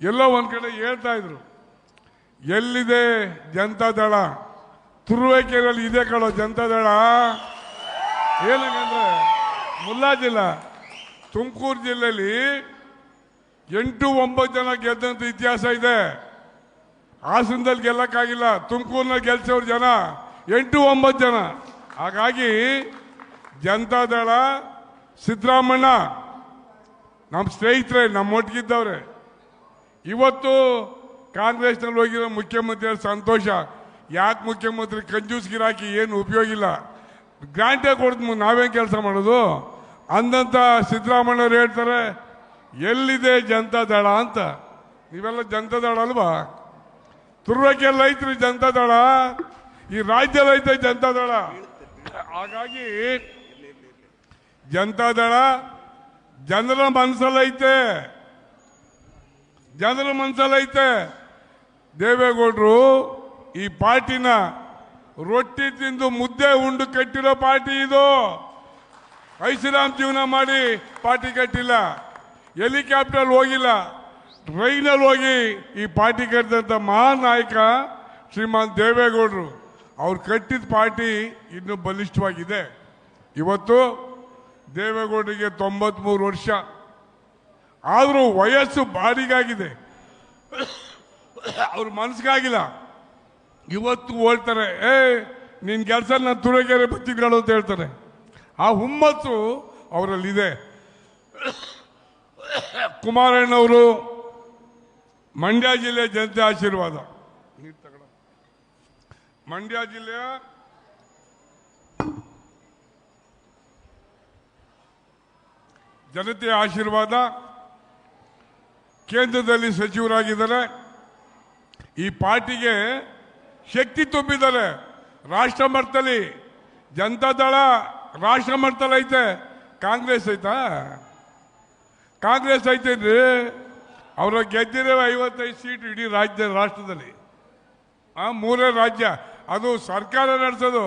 ಎಲ್ಲೋ ಒಂದು ಕಡೆ ಹೇಳ್ತಾ ಇದ್ರು, ಎಲ್ಲಿದೆ ಜನತಾದಳ ತುರುವೇಕೆರೆಯಲ್ಲಿ ಇದೆ ಕಣೋ ಜನತಾದಳ ಏನಂದ್ರೆ ಮುಲ್ಲಾ ಜಿಲ್ಲಾ ತುಮಕೂರು ಜಿಲ್ಲೆಯಲ್ಲಿ ಎಂಟು ಒಂಬತ್ತು ಜನ ಗೆದ್ದಂತ ಇತಿಹಾಸ ಇದೆ. ಹಾಸನದಲ್ಲಿ ಗೆಲ್ಲಕ್ಕಾಗಿಲ್ಲ ತುಮಕೂರಿನ ಗೆಲ್ಸೋರು ಜನ, ಎಂಟು ಒಂಬತ್ತು ಜನ. ಹಾಗಾಗಿ ಜನತಾದಳ ಸಿದ್ದರಾಮಣ್ಣ ನಮ್ಮ ಸ್ನೇಹಿತರೆ ನಮ್ಮ ಒಟ್ಟಿಗಿದ್ದವ್ರೆ ಇವತ್ತು ಕಾಂಗ್ರೆಸ್ನಲ್ಲಿ ಹೋಗಿರೋ ಮುಖ್ಯಮಂತ್ರಿ ಸಂತೋಷ. ಯಾಕೆ ಮುಖ್ಯಮಂತ್ರಿ ಕಂಜೂಸ್ ಗಿರಾಕಿ ಏನು ಉಪಯೋಗ ಇಲ್ಲ? ಗ್ರಾಂಟೇ ಕೊಡ್ದು ನಾವೇನು ಕೆಲಸ ಮಾಡೋದು? ಅಂದಂತ ಸಿದ್ದರಾಮಣ್ಣವ್ರು ಹೇಳ್ತಾರೆ, ಎಲ್ಲಿದೆ ಜನತಾ ದಳ ಅಂತ. ನೀವೆಲ್ಲ ಜನತಾ ದಳ ಅಲ್ವಾ? ತುರ್ವಕ್ಕೆಲ್ಲ ಐತ್ರಿ ಜನತಾ ದಳ, ಈ ರಾಜ್ಯದಲ್ಲಿ ಐತೆ ಜನತಾ ದಳ. ಹಾಗಾಗಿ ಜನತಾ ದಳ ಜನರ ಮನಸ್ಸಲ್ಲೈತೆ. ಜನರ ಮನಸ್ಸಲ್ಲೈತೆ ದೇವೇಗೌಡರು ಈ ಪಾರ್ಟಿನ ರೊಟ್ಟಿ ತಿಂದು ಮುದ್ದೆ ಉಂಡು ಕಟ್ಟಿರೋ ಪಾರ್ಟಿ ಇದು. ಐಸಿರಾಮ್ ಜೀವನ ಮಾಡಿ ಪಾರ್ಟಿ ಕಟ್ಟಿಲ್ಲ. ಹೆಲಿಕಾಪ್ಟರ್ ಹೋಗಿಲ್ಲ. ಟ್ರೈನಲ್ಲಿ ಹೋಗಿ ಈ ಪಾರ್ಟಿ ಕಟ್ಟಿದಂಥ ಮಹಾನ್ ನಾಯಕ ಶ್ರೀಮಾನ್ ದೇವೇಗೌಡರು, ಅವ್ರು ಕಟ್ಟಿದ ಪಾರ್ಟಿ ಇನ್ನೂ ಬಲಿಷ್ಠವಾಗಿದೆ. ಇವತ್ತು ದೇವೇಗೌಡರಿಗೆ ತೊಂಬತ್ಮೂರು ವರ್ಷ. ಆದರೂ ವಯಸ್ಸು ಬಾಡಿಗಾಗಿದೆ ಅವ್ರ ಮನಸ್ಸಿಗಾಗಿಲ್ಲ. ಇವತ್ತು ಹೇಳ್ತಾರೆ, ಏ, ನಿನ್ ಕೆಲಸ ನಾನು ತುಳಗೆರೆ ಬತ್ತಿಗಳು ಅಂತ ಹೇಳ್ತಾರೆ. ಆ ಹುಮ್ಮತ್ತು ಅವರಲ್ಲಿದೆ. ಕುಮಾರಣ್ಣವರು ಮಂಡ್ಯ ಜಿಲ್ಲೆ ಜನತೆ ಆಶೀರ್ವಾದ. ಮಂಡ್ಯ ಜಿಲ್ಲೆಯ ಜನತೆಯ ಆಶೀರ್ವಾದ. ಕೇಂದ್ರದಲ್ಲಿ ಸಚಿವರಾಗಿದ್ದಾರೆ. ಈ ಪಾರ್ಟಿಗೆ ಶಕ್ತಿ ತುಂಬಿದ್ದಾರೆ. ರಾಷ್ಟ್ರ ಮಟ್ಟದಲ್ಲಿ ಜನತಾದಳ ರಾಷ್ಟ್ರ ಮಟ್ಟದಲ್ಲಿ ಐತೆ. ಕಾಂಗ್ರೆಸ್ ಐತಾ? ಕಾಂಗ್ರೆಸ್ ಐತೇನ್ರಿ ಅವರ ಗೆದ್ದಿರೋ ಐವತ್ತೈದು ಸೀಟ್ ಇಡೀ ರಾಜ್ಯ, ರಾಷ್ಟ್ರದಲ್ಲಿ. ಆ ಮೂರೇ ರಾಜ್ಯ, ಅದು ಸರ್ಕಾರ ನಡೆಸೋದು.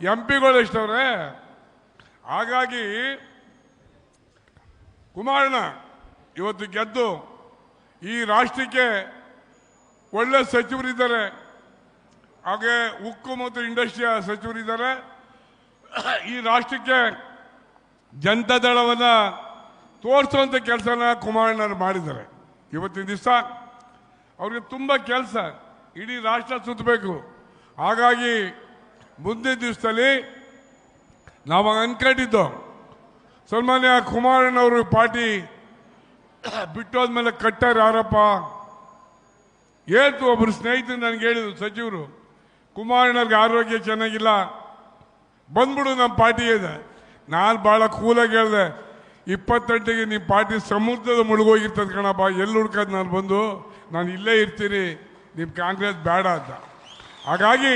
ಎಂ ಪಿಗಳು ಎಷ್ಟವ್ರೆ? ಹಾಗಾಗಿ ಕುಮಾರಣ್ಣ ಇವತ್ತು ಗೆದ್ದು ಈ ರಾಷ್ಟ್ರಕ್ಕೆ ಒಳ್ಳೆ ಸಚಿವರಿದ್ದಾರೆ. ಹಾಗೆ ಉಕ್ಕು ಮತ್ತು ಇಂಡಸ್ಟ್ರಿಯ ಸಚಿವರಿದ್ದಾರೆ. ಈ ರಾಷ್ಟ್ರಕ್ಕೆ ಜನತಾ ತೋರಿಸುವಂಥ ಕೆಲಸನ ಕುಮಾರಣ್ಣರು ಮಾಡಿದ್ದಾರೆ. ಇವತ್ತಿನ ದಿವಸ ಅವ್ರಿಗೆ ತುಂಬ ಕೆಲಸ. ಇಡೀ ರಾಷ್ಟ್ರ ಸುತ್ತಬೇಕು. ಹಾಗಾಗಿ ಮುಂದಿನ ದಿವಸದಲ್ಲಿ ನಾವು ಅನ್ಕಂಡಿದ್ದೋ, ಸನ್ಮಾನ್ಯ ಕುಮಾರಣ್ಣವರು ಪಾರ್ಟಿ ಬಿಟ್ಟೋದ್ಮೇಲೆ ಕಟ್ಟಾರ ಯಾರಪ್ಪ? ಹೇಳ್ತು ಒಬ್ಬರು ಸ್ನೇಹಿತರು ನನಗೆ ಹೇಳಿದ್ರು, ಸಚಿವರು, ಕುಮಾರಣ್ಣವ್ರಿಗೆ ಆರೋಗ್ಯ ಚೆನ್ನಾಗಿಲ್ಲ. ಬಂದ್ಬಿಡು ನಮ್ಮ ಪಾರ್ಟಿ ಇದೆ. ನಾನು ಭಾಳ ಕೂಲಾಗಿ ಹೇಳಿದೆ, ಇಪ್ಪತ್ತೆಂಟಿಗೆ ನಿಮ್ಮ ಪಾರ್ಟಿ ಸಮುದ್ರದ ಮುಳುಗೋಗಿರ್ತದೆ ಕಣಪ್ಪ, ಎಲ್ಲಿ ಹುಡ್ಕೋದು ನಾನು ಬಂದು? ನಾನು ಇಲ್ಲೇ ಇರ್ತೀನಿ ನಿಮ್ಮ ಕಾಂಗ್ರೆಸ್ ಬೇಡ ಅಂತ. ಹಾಗಾಗಿ,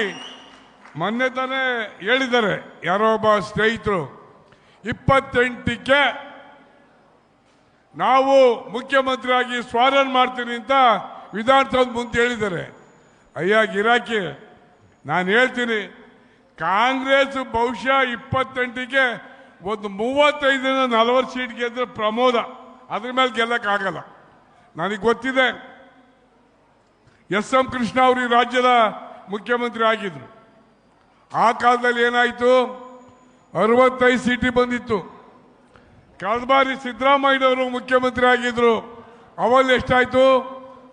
ಮೊನ್ನೆ ತಾನೇ ಹೇಳಿದ್ದಾರೆ, ಯಾರೋ ಒಬ್ಬ ಸ್ನೇಹಿತರು ಇಪ್ಪತ್ತೆಂಟಕ್ಕೆ ನಾವು ಮುಖ್ಯಮಂತ್ರಿಯಾಗಿ ಸ್ವಾಗತ ಮಾಡ್ತೀನಿ ಅಂತ ವಿಧಾನಸೌಧ ಮುಂದೆ ಹೇಳಿದ್ದಾರೆ. ಅಯ್ಯ, ಗಿರಾಕಿ, ನಾನು ಹೇಳ್ತೀನಿ, ಕಾಂಗ್ರೆಸ್ ಬಹುಶಃ ಇಪ್ಪತ್ತೆಂಟಿಗೆ ಒಂದು ಮೂವತ್ತೈದರಿಂದ ನಲವತ್ತು ಸೀಟ್ ಗೆದ್ದರೆ ಪ್ರಮೋದ. ಅದ್ರ ಮೇಲೆ ಗೆಲ್ಲಕ್ಕಾಗಲ್ಲ. ನನಗೆ ಗೊತ್ತಿದೆ, ಎಸ್ ಎಂ ಕೃಷ್ಣ ಅವರು ಈ ರಾಜ್ಯದ ಮುಖ್ಯಮಂತ್ರಿ ಆಗಿದ್ರು. ಆ ಕಾಲದಲ್ಲಿ ಏನಾಯಿತು? ಅರವತ್ತೈದು ಸೀಟಿ ಬಂದಿತ್ತು. ಕಳೆದ ಬಾರಿ ಸಿದ್ದರಾಮಯ್ಯನವರು ಮುಖ್ಯಮಂತ್ರಿ ಆಗಿದ್ರು ಅವಲ್ಲಿ ಎಷ್ಟಾಯ್ತು?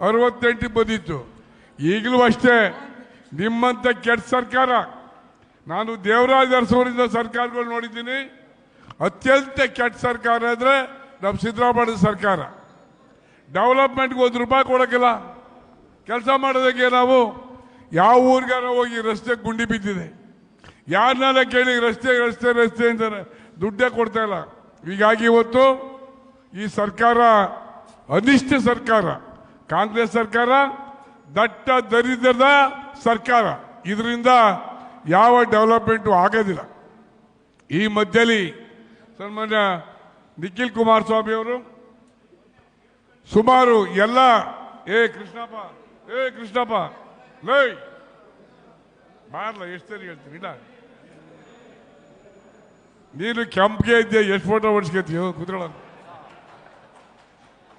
ಅರವತ್ತೆಂಟು ಬಂದಿತ್ತು. ಈಗಲೂ ಅಷ್ಟೇ, ನಿಮ್ಮಂತ ಕೆಟ್ಟ ಸರ್ಕಾರ, ನಾನು ದೇವರಾಜ ಅರಸವರಿಂದ ಸರ್ಕಾರಗಳು ನೋಡಿದ್ದೀನಿ, ಅತ್ಯಂತ ಕೆಟ್ಟ ಸರ್ಕಾರ ಅಂದರೆ ನಮ್ಮ ಸಿದ್ದರಾಮಯ್ಯ ಸರ್ಕಾರ. ಡೆವಲಪ್ಮೆಂಟ್ಗೆ ಒಂದು ರೂಪಾಯಿ ಕೊಡೋಕ್ಕಿಲ್ಲ. ಕೆಲಸ ಮಾಡೋದಕ್ಕೆ ನಾವು ಯಾವ ಊರಿಗಾರ ಹೋಗಿ ರಸ್ತೆ ಗುಂಡಿ ಬಿದ್ದಿದೆ. ಯಾರನ್ನೆಲ್ಲ ಕೇಳಿ ರಸ್ತೆ ರಸ್ತೆ ರಸ್ತೆ ಅಂತಾರೆ. ದುಡ್ಡೇ ಕೊಡ್ತಾ ಇಲ್ಲ. ಹೀಗಾಗಿ ಇವತ್ತು ಈ ಸರ್ಕಾರ ಅನಿಷ್ಟ ಸರ್ಕಾರ, ಕಾಂಗ್ರೆಸ್ ಸರ್ಕಾರ, ದಟ್ಟ ದರಿದ್ರದ ಸರ್ಕಾರ. ಇದರಿಂದ ಯಾವ ಡೆವಲಪ್ಮೆಂಟು ಆಗೋದಿಲ್ಲ. ಈ ಮಧ್ಯಲ್ಲಿ ಸನ್ಮಾನ್ಯ ನಿಖಿಲ್ ಕುಮಾರಸ್ವಾಮಿ ಅವರು ಸುಮಾರು ಎಲ್ಲ, ಏ ಕೃಷ್ಣಪ್ಪ ಏ ಕೃಷ್ಣಪ್ಪ, ಲೈ ಮಾಡಲ್ಲ ಎಷ್ಟು ಸರಿ ಹೇಳ್ತೀನಿ, ಇಲ್ಲ. ನೀನು ಕೆಂಪ್ಗೆ ಇದ್ದೆ, ಎಷ್ಟು ಫೋಟೋ ಹೊಡ್ಸ್ಕೊತೀಯೋ ಕುತ್ಕೊಳ್ಳ.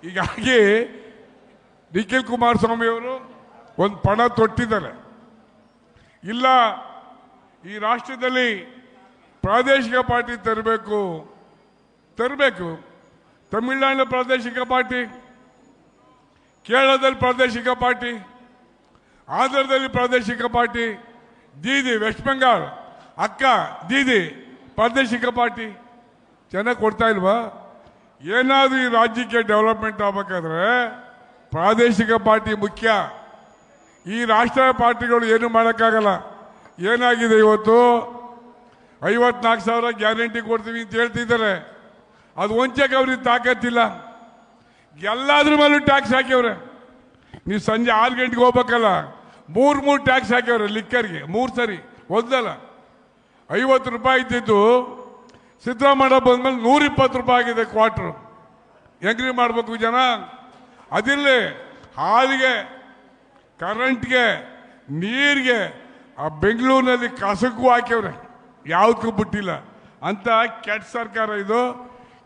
ಹೀಗಾಗಿ ನಿಖಿಲ್ ಕುಮಾರಸ್ವಾಮಿ ಅವರು ಒಂದು ಪಣ ತೊಟ್ಟಿದ್ದಾರೆ. ಇಲ್ಲ, ಈ ರಾಷ್ಟ್ರದಲ್ಲಿ ಪ್ರಾದೇಶಿಕ ಪಾರ್ಟಿ ತರಬೇಕು ತರಬೇಕು. ತಮಿಳುನಾಡಿನ ಪ್ರಾದೇಶಿಕ ಪಾರ್ಟಿ, ಕೇರಳದಲ್ಲಿ ಪ್ರಾದೇಶಿಕ ಪಾರ್ಟಿ, ಆಂಧ್ರದಲ್ಲಿ ಪ್ರಾದೇಶಿಕ ಪಾರ್ಟಿ, ದೀದಿ, ವೆಸ್ಟ್ ಬೆಂಗಾಲ್, ಅಕ್ಕ, ದೀದಿ ಪ್ರಾದೇಶಿಕ ಪಾರ್ಟಿ ಚೆನ್ನಾಗಿ ಕೊಡ್ತಾ ಇಲ್ವಾ? ಏನಾದರೂ ಈ ರಾಜ್ಯಕ್ಕೆ ಡೆವಲಪ್ಮೆಂಟ್ ಆಗ್ಬೇಕಾದ್ರೆ ಪ್ರಾದೇಶಿಕ ಪಾರ್ಟಿ ಮುಖ್ಯ. ಈ ರಾಷ್ಟ್ರೀಯ ಪಾರ್ಟಿಗಳು ಏನು ಮಾಡೋಕ್ಕಾಗಲ್ಲ. ಏನಾಗಿದೆ ಇವತ್ತು? ಐವತ್ನಾಲ್ಕು ಸಾವಿರ ಗ್ಯಾರಂಟಿ ಕೊಡ್ತೀವಿ ಅಂತ ಹೇಳ್ತಿದ್ದಾರೆ. ಅದು ಒಂಚಕ್ಕೆ ಅವ್ರಿಗೆ ತಾಕತ್ತಿಲ್ಲ. ಎಲ್ಲಾದ್ರ ಮೇಲೂ ಟ್ಯಾಕ್ಸ್ ಹಾಕ್ಯವ್ರೆ ನೀವು ಸಂಜೆ ಆರು ಗಂಟೆಗೆ ಹೋಗ್ಬೇಕಲ್ಲ. ಮೂರು ಮೂರು ಟ್ಯಾಕ್ಸ್ ಹಾಕ್ಯವ್ರೆ ಲಿಕ್ಕರ್ಗೆ ಮೂರು ಸರಿ. ಒಂದಲ್ಲ. ಐವತ್ತು ರೂಪಾಯಿ ಇದ್ದಿದ್ದು ಸಿದ್ದರಾಮಯ್ಯ ಬಂದ್ಮೇಲೆ ನೂರ ಇಪ್ಪತ್ತು ರೂಪಾಯಿ ಆಗಿದೆ ಕ್ವಾರ್ಟ್ರು. ಹೆಂಗ್ರಿ ಮಾಡಬೇಕು ಜನ? ಅದಿರಲಿ, ಹಾಲಿಗೆ, ಕರೆಂಟ್ಗೆ, ನೀರಿಗೆ, ಆ ಬೆಂಗಳೂರಿನಲ್ಲಿ ಕಸಕ್ಕೂ ಹಾಕ್ಯವ್ರೆ ಯಾವುದಕ್ಕೂ ಬಿಟ್ಟಿಲ್ಲ. ಅಂತ ಕೆಟ್ಟ ಸರ್ಕಾರ ಇದು.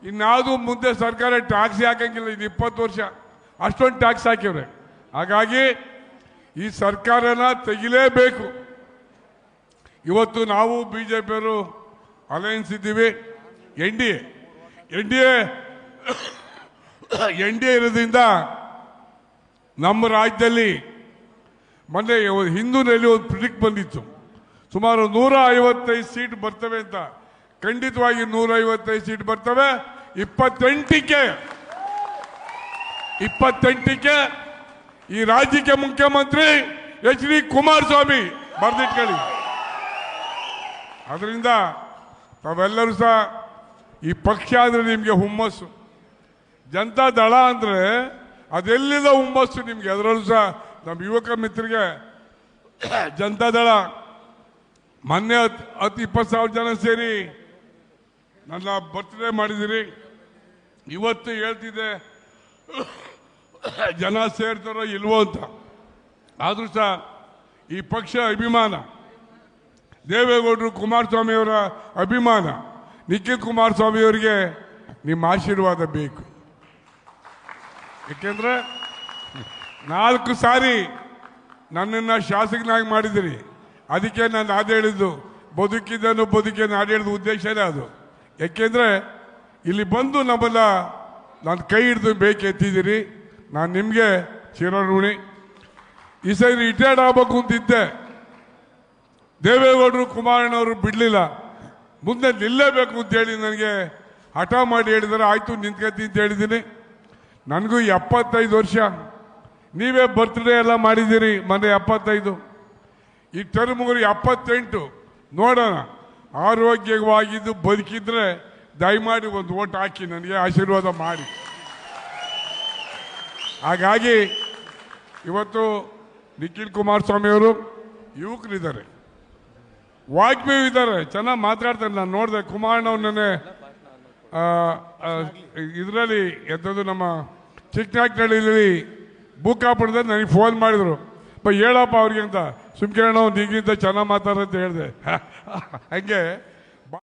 ಇನ್ಯಾವುದು ಮುಂದೆ ಸರ್ಕಾರ ಟ್ಯಾಕ್ಸ್ ಹಾಕಂಗಿಲ್ಲ, ಇದು ಇಪ್ಪತ್ತು ವರ್ಷ. ಅಷ್ಟೊಂದು ಟ್ಯಾಕ್ಸ್ ಹಾಕ್ಯವ್ರೆ ಹಾಗಾಗಿ ಈ ಸರ್ಕಾರನ ತೆಗಿಲೇಬೇಕು. ಇವತ್ತು ನಾವು ಬಿ ಜೆ ಪಿಯವರು ಅಲಯನ್ಸ್ ಇದ್ದೀವಿ. N D A. N D A N D ಇರೋದ್ರಿಂದ ನಮ್ಮ ರಾಜ್ಯದಲ್ಲಿ ಮೊನ್ನೆ ಹಿಂದೂನಲ್ಲಿ ಒಂದು ಪ್ರಿಡಿಕ್ಟ್ ಬಂದಿತ್ತು. ಸುಮಾರು ನೂರ ಐವತ್ತೈದು ಸೀಟ್ ಬರ್ತವೆ ಅಂತ. ಖಂಡಿತವಾಗಿ ನೂರ ಐವತ್ತೈದು ಸೀಟ್ ಬರ್ತವೆ. ಇಪ್ಪತ್ತೆಂಟಕ್ಕೆ ಇಪ್ಪತ್ತೆಂಟಕ್ಕೆ ಈ ರಾಜ್ಯಕ್ಕೆ ಮುಖ್ಯಮಂತ್ರಿ ಎಚ್ ಡಿ ಕುಮಾರಸ್ವಾಮಿ ಬರ್ದಿಟ್ಕೊಳ್ಳಿ. ಅದರಿಂದ ತಾವೆಲ್ಲರೂ ಸಹ ಈ ಪಕ್ಷ ಆದರೆ ನಿಮಗೆ ಹುಮ್ಮಸ್ಸು. ಜನತಾ ದಳ ಅಂದರೆ ಅದೆಲ್ಲಿದ ಹುಮ್ಮಸ್ಸು ನಿಮಗೆ? ಅದರಲ್ಲೂ ಸಹ ನಮ್ಮ ಯುವಕ ಮಿತ್ರರಿಗೆ ಜನತಾ ದಳ, ಮೊನ್ನೆ ಹತ್ತು ಹತ್ತು ಇಪ್ಪತ್ತು ಸಾವಿರ ಜನ ಸೇರಿ ನನ್ನ ಬರ್ತ್ಡೇ ಮಾಡಿದಿರಿ. ಇವತ್ತು ಹೇಳ್ತಿದ್ದೆ, ಜನ ಸೇರ್ತಾರೋ ಇಲ್ವೋ ಅಂತ. ಆದರೂ ಸಹ ಈ ಪಕ್ಷ ಅಭಿಮಾನ. ದೇವೇಗೌಡರು ಕುಮಾರಸ್ವಾಮಿಯವರ ಅಭಿಮಾನ. ನಿಖಿಲ್ ಕುಮಾರಸ್ವಾಮಿಯವರಿಗೆ ನಿಮ್ಮ ಆಶೀರ್ವಾದ ಬೇಕು. ಯಾಕೆಂದ್ರೆ ನಾಲ್ಕು ಸಾರಿ ನನ್ನನ್ನು ಶಾಸಕನಾಗಿ ಮಾಡಿದಿರಿ ಅದಕ್ಕೆ ನಾನು ಆದ ಹೇಳಿದ್ದು ಬದುಕಿದ್ದನ್ನು ಬದುಕಿ ನಾಡು ಹೇಳಿದ ಉದ್ದೇಶನೇ ಅದು. ಏಕೆಂದರೆ ಇಲ್ಲಿ ಬಂದು ನಮ್ಮೆಲ್ಲ ನಾನು ಕೈ ಹಿಡಿದು ಬೇಕು ಎತ್ತಿದ್ದೀರಿ. ನಾನು ನಿಮಗೆ ಚಿರಋಣಿ ಈ ಸೈಡ್ ರಿಟೈರ್ಡ್ ಆಗ್ಬೇಕು ಅಂತಿದ್ದೆ. ದೇವೇಗೌಡರು ಕುಮಾರಣ್ಣವರು ಬಿಡಲಿಲ್ಲ. ಮುಂದೆ ನಿಲ್ಲೇಬೇಕು ಅಂತ ಹೇಳಿ ನನಗೆ ಹಠ ಮಾಡಿ ಹೇಳಿದರೆ, ಆಯಿತು, ನಿಂತ್ಕತಿ ಅಂತ ಹೇಳಿದ್ದೀನಿ. ನನಗೂ ಎಪ್ಪತ್ತೈದು ವರ್ಷ. ನೀವೇ ಬರ್ತ್ಡೇ ಎಲ್ಲ ಮಾಡಿದ್ದೀರಿ ಮನೆ ಎಪ್ಪತ್ತೈದು. ಈ ಟರ್ಮ್ಗಳು ಎಪ್ಪತ್ತೆಂಟು. ನೋಡೋಣ. ಆರೋಗ್ಯವಾಗಿದ್ದು ಬದುಕಿದ್ರೆ ದಯಮಾಡಿ ಒಂದು ಓಟ್ ಹಾಕಿ ನನಗೆ ಆಶೀರ್ವಾದ ಮಾಡಿ. ಹಾಗಾಗಿ ಇವತ್ತು ನಿಖಿಲ್ ಕುಮಾರಸ್ವಾಮಿಯವರು ಯುವಕರಿದ್ದಾರೆ. ವಾಗ್ಮಿ ಇದ್ದಾರೆ, ಚೆನ್ನಾಗಿ ಮಾತಾಡ್ತಾರೆ. ನಾನು ನೋಡಿದೆ ಕುಮಾರಣ್ಣವ್ರನ್ನೇ ಇದರಲ್ಲಿ ಎಂಥದ್ದು ನಮ್ಮ ಚಿಕ್ಕನಾಗ್ನಳ್ಳಿಲಿ ಬೂಕಾಪುರದಲ್ಲಿ ನನಗೆ ಫೋನ್ ಮಾಡಿದರು. ಬೈ, ಹೇಳಪ್ಪ ಅವ್ರಿಗೆ ಅಂತ. ಸುಮ್ಕಿರಣ್ಣ, ಒಂದು ಈಗಿಂತ ಚೆನ್ನಾಗಿ ಮಾತಾಡಂತ ಹೇಳಿದೆ. ಹಂಗೆ